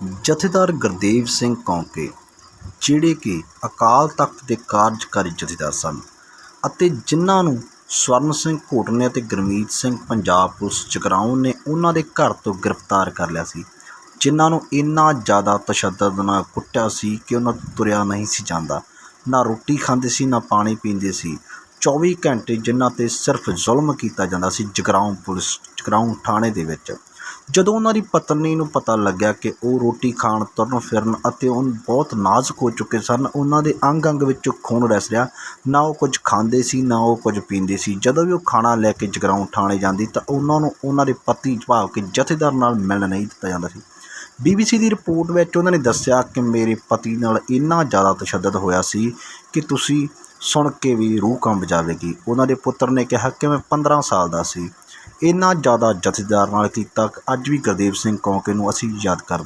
ਜਥੇਦਾਰ ਗੁਰਦੇਵ ਸਿੰਘ ਕੌਂਕੇ, ਜਿਹੜੇ ਕਿ ਅਕਾਲ ਤਖਤ ਦੇ ਕਾਰਜਕਾਰੀ ਜਥੇਦਾਰ ਸਨ ਅਤੇ ਜਿਨ੍ਹਾਂ ਨੂੰ ਸਵਰਨ ਸਿੰਘ ਘੋਟਨੇ ਅਤੇ ਗੁਰਮੀਤ ਸਿੰਘ ਪੰਜਾਬ ਪੁਲਿਸ ਜਗਰਾਉਂ ਨੇ ਉਹਨਾਂ ਦੇ ਘਰ ਤੋਂ ਗ੍ਰਿਫਤਾਰ ਕਰ ਲਿਆ ਸੀ, ਜਿਨ੍ਹਾਂ ਨੂੰ ਇੰਨਾ ਜ਼ਿਆਦਾ ਤਸ਼ੱਦਦ ਨਾਲ ਕੁੱਟਿਆ ਸੀ ਕਿ ਉਹਨਾਂ ਤੋਂ ਤੁਰਿਆ ਨਹੀਂ ਸੀ ਜਾਂਦਾ। ਨਾ ਰੋਟੀ ਖਾਂਦੇ ਸੀ, ਨਾ ਪਾਣੀ ਪੀਂਦੇ ਸੀ। 24 ਘੰਟੇ ਜਿਨ੍ਹਾਂ ਤੇ ਸਿਰਫ ਜ਼ੁਲਮ ਕੀਤਾ ਜਾਂਦਾ ਸੀ ਜਗਰਾਉਂ ਪੁਲਿਸ, ਜਗਰਾਉਂ ਥਾਣੇ ਦੇ ਵਿੱਚ। ਜਦੋਂ ਉਹਨਾਂ ਦੀ ਪਤਨੀ ਨੂੰ ਪਤਾ ਲੱਗਿਆ ਕਿ ਉਹ ਰੋਟੀ ਖਾਣ ਤੁਰਨ ਫਿਰਨ ਅਤੇ ਉਹ ਬਹੁਤ ਨਾਜ਼ੁਕ ਹੋ ਚੁੱਕੇ ਸਨ, ਉਹਨਾਂ ਦੇ ਅੰਗ ਅੰਗ ਵਿੱਚੋਂ ਖੂਨ ਰਿਸ ਰਿਹਾ। ਨਾ ਉਹ ਕੁਝ ਖਾਂਦੇ ਸੀ, ਨਾ ਉਹ ਕੁਝ ਪੀਂਦੇ ਸੀ। ਜਦੋਂ ਵੀ ਉਹ ਖਾਣਾ ਲੈ ਕੇ ਜਗਰਾਉਂ ਥਾਣੇ ਜਾਂਦੀ ਤਾਂ ਉਹਨਾਂ ਨੂੰ ਉਹਨਾਂ ਦੇ ਪਤੀ ਭਾਵ ਕਿ ਜਥੇਦਾਰ ਨਾਲ ਮਿਲਣ ਨਹੀਂ ਦਿੱਤਾ ਜਾਂਦਾ ਸੀ। ਬੀਬੀਸੀ ਦੀ ਰਿਪੋਰਟ ਵਿੱਚ ਉਹਨਾਂ ਨੇ ਦੱਸਿਆ ਕਿ ਮੇਰੇ ਪਤੀ ਨਾਲ ਇੰਨਾ ਜ਼ਿਆਦਾ ਤਸ਼ੱਦਦ ਹੋਇਆ ਸੀ ਕਿ ਤੁਸੀਂ ਸੁਣ ਕੇ ਵੀ ਰੂਹ ਕੰਬ ਜਾਵੇਗੀ। ਉਹਨਾਂ ਦੇ ਪੁੱਤਰ ਨੇ ਕਿਹਾ ਕਿ ਮੈਂ 15 ਸਾਲ ਦਾ ਸੀ। ਇੰਨਾ ਜ਼ਿਆਦਾ ਜਥੇਦਾਰ ਨਾਲ ਕੀਤਾ ਅੱਜ ਵੀ ਗੁਰਦੇਵ ਸਿੰਘ ਕੌਂਕੇ ਨੂੰ ਅਸੀਂ ਯਾਦ ਕਰਦੇ